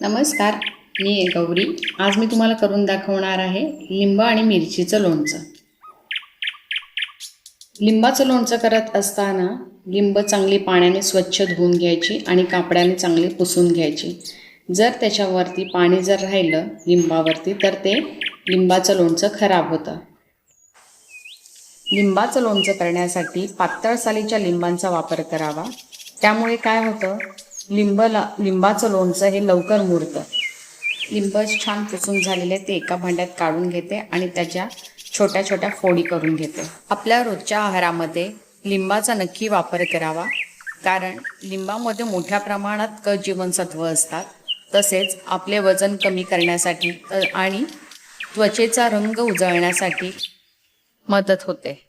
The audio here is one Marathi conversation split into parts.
नमस्कार मी आहे गौरी. आज मी तुम्हाला करून दाखवणार आहे लिंब आणि मिरचीचं लोणचं. लिंबाचं लोणचं करत असताना लिंब चांगली पाण्याने स्वच्छ धुवून घ्यायची आणि कापड्याने चांगली पुसून घ्यायची. जर त्याच्यावरती पाणी जर राहिलं लिंबावरती तर ते लिंबाचं लोणचं खराब होतं. लिंबाचं लोणचं करण्यासाठी पातळ सालीच्या लिंबांचा वापर करावा. त्यामुळे काय होतं? लिंबला लिंबाचं लोणचं हे लवकर मुरतं. लिंब छान पुसून झालेले ते एका भांड्यात काढून घेते आणि त्याच्या छोट्या छोट्या फोडी करून घेते. आपल्या रोजच्या आहारामध्ये लिंबाचा नक्की वापर करावा कारण लिंबामध्ये मोठ्या प्रमाणात क जीवनसत्व असतात. तसेच आपले वजन कमी करण्यासाठी आणि त्वचेचा रंग उजळण्यासाठी मदत होते.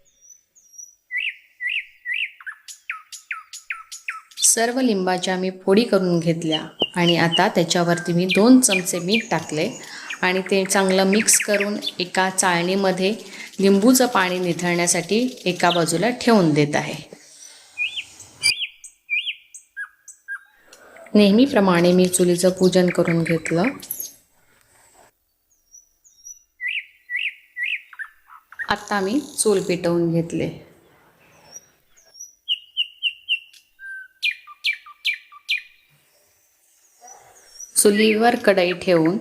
सर्व लिंबाच्या मी फोडी करून घेतल्या आणि आता त्याच्यावरती मी दोन चमचे मीठ टाकले आणि ते चांगलं मिक्स करून एका चाळणीमध्ये लिंबूचं पाणी निथळण्यासाठी एका बाजूला ठेवून देत आहे. नेहमीप्रमाणे मी चुलीचं पूजन करून घेतलं. आता मी चूल पेटवून घेतले. चुलीवर कढई ठेवून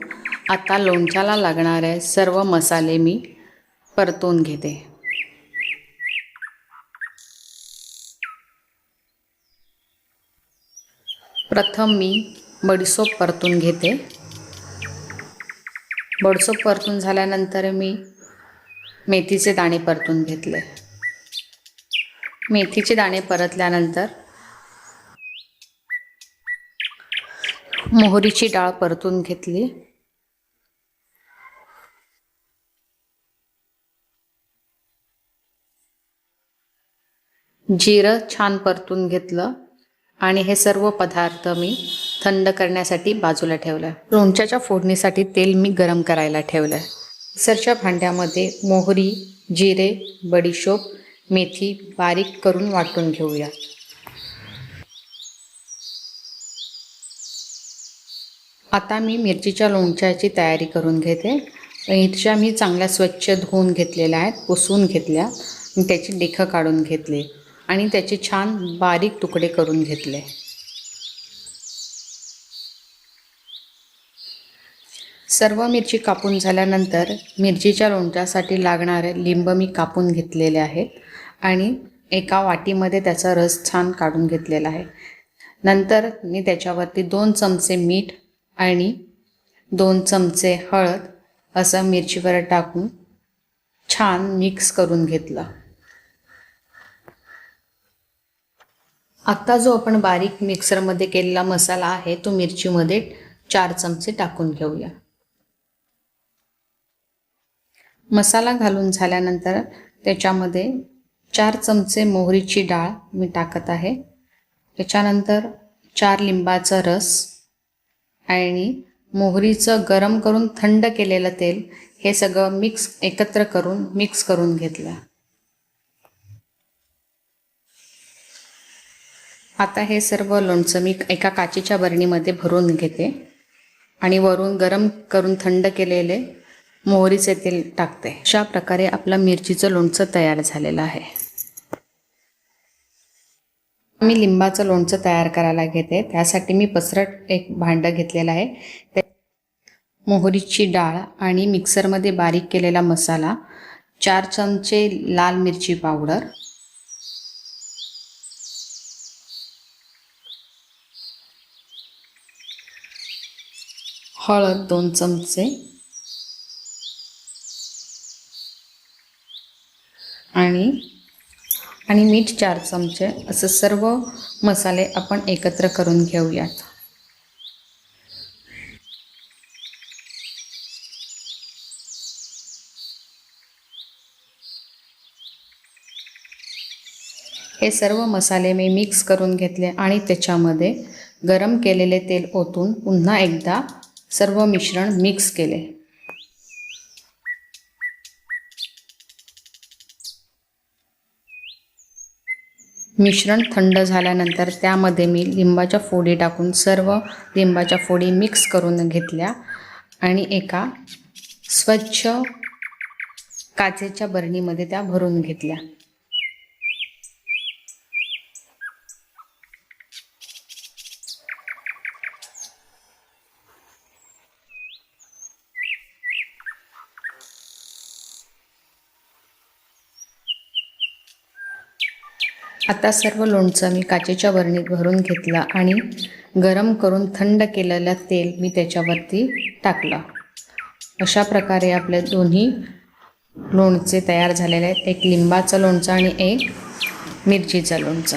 आता लोणच्याला लागणारे सर्व मसाले मी परतून घेते. प्रथम मी बडीसोप परतून घेते. बडसोप परतून झाल्यानंतर मी मेथीचे दाणे परतून घेतले. मेथीचे दाणे परतल्यानंतर मोहरीची डाळ परतून घेतली. जिरं छान परतून घेतलं आणि हे सर्व पदार्थ मी थंड करण्यासाठी बाजूला ठेवलं. लोणच्याच्या फोडणीसाठी तेल मी गरम करायला ठेवलं. मिक्सरच्या भांड्यामध्ये मोहरी जिरे बडीशोप मेथी बारीक करून वाटून घेऊया. आता मी मिरचीच्या लोणच्याची तयारी करून घेते. मिरच्या मी चांगल्या स्वच्छ धुवून घेतलेल्या आहेत पुसून घेतल्या. त्याची डेखं काढून घेतली आणि त्याचे छान बारीक तुकडे करून घेतले. सर्व मिरची कापून झाल्यानंतर मिरचीच्या लोणच्यासाठी लागणारे लिंब मी कापून घेतलेले आहेत आणि एका वाटीमध्ये त्याचा रस छान काढून घेतलेला आहे. नंतर मी त्याच्यावरती दोन चमचे मीठ आणि दोन चमचे हळद असं मिरचीवर टाकून छान मिक्स करून घेतलं. आत्ता जो आपण बारीक मिक्सरमध्ये केलेला मसाला आहे तो मिरचीमध्ये चार चमचे टाकून घेऊया. मसाला घालून झाल्यानंतर त्याच्यामध्ये चार चमचे मोहरीची डाळ मी टाकत आहे. त्याच्यानंतर चार लिंबाचा रस आणि मोहरीचं गरम करून थंड केलेलं तेल हे सगळं मिक्स एकत्र करून मिक्स करून घेतलं. आता हे सर्व लोणचं मी एका काचेच्या बरणीमध्ये भरून घेते आणि वरून गरम करून थंड केलेले मोहरीचे तेल टाकते. अशा प्रकारे आपलं मिरचीचं लोणचं तयार झालेलं आहे. मी लिंबाचं लोणचं तयार करायला घेते. त्यासाठी मी पसरट एक भांडं घेतलेलं आहे. ते मोहरीची डाळ आणि मिक्सरमध्ये बारीक केलेला मसाला चार चमचे लाल मिरची पावडर हळद दोन चमचे आणि आणि मीठ चार चमचे असं सर्व मसाले आपण एकत्र करून घेऊयात. हे सर्व मसाले मी मिक्स करून घेतले आणि त्याच्यामध्ये गरम केलेले तेल ओतून पुन्हा एकदा सर्व मिश्रण मिक्स केले. मिश्रण थंड झाल्यानंतर त्यामध्ये मी लिंबाच्या फोडी टाकून सर्व लिंबाच्या फोडी मिक्स करून घेतल्या आणि एका स्वच्छ काचेच्या बरणीमध्ये त्या भरून घेतल्या. आता सर्व लोणचं मी काचेच्या बरणीत भरून घेतलं आणि गरम करून थंड केलेलं तेल मी त्याच्यावरती टाकलं. अशा प्रकारे आपले दोन्ही लोणचे तयार झालेले आहेत. एक लिंबाचं लोणचं आणि एक मिरचीचं लोणचं.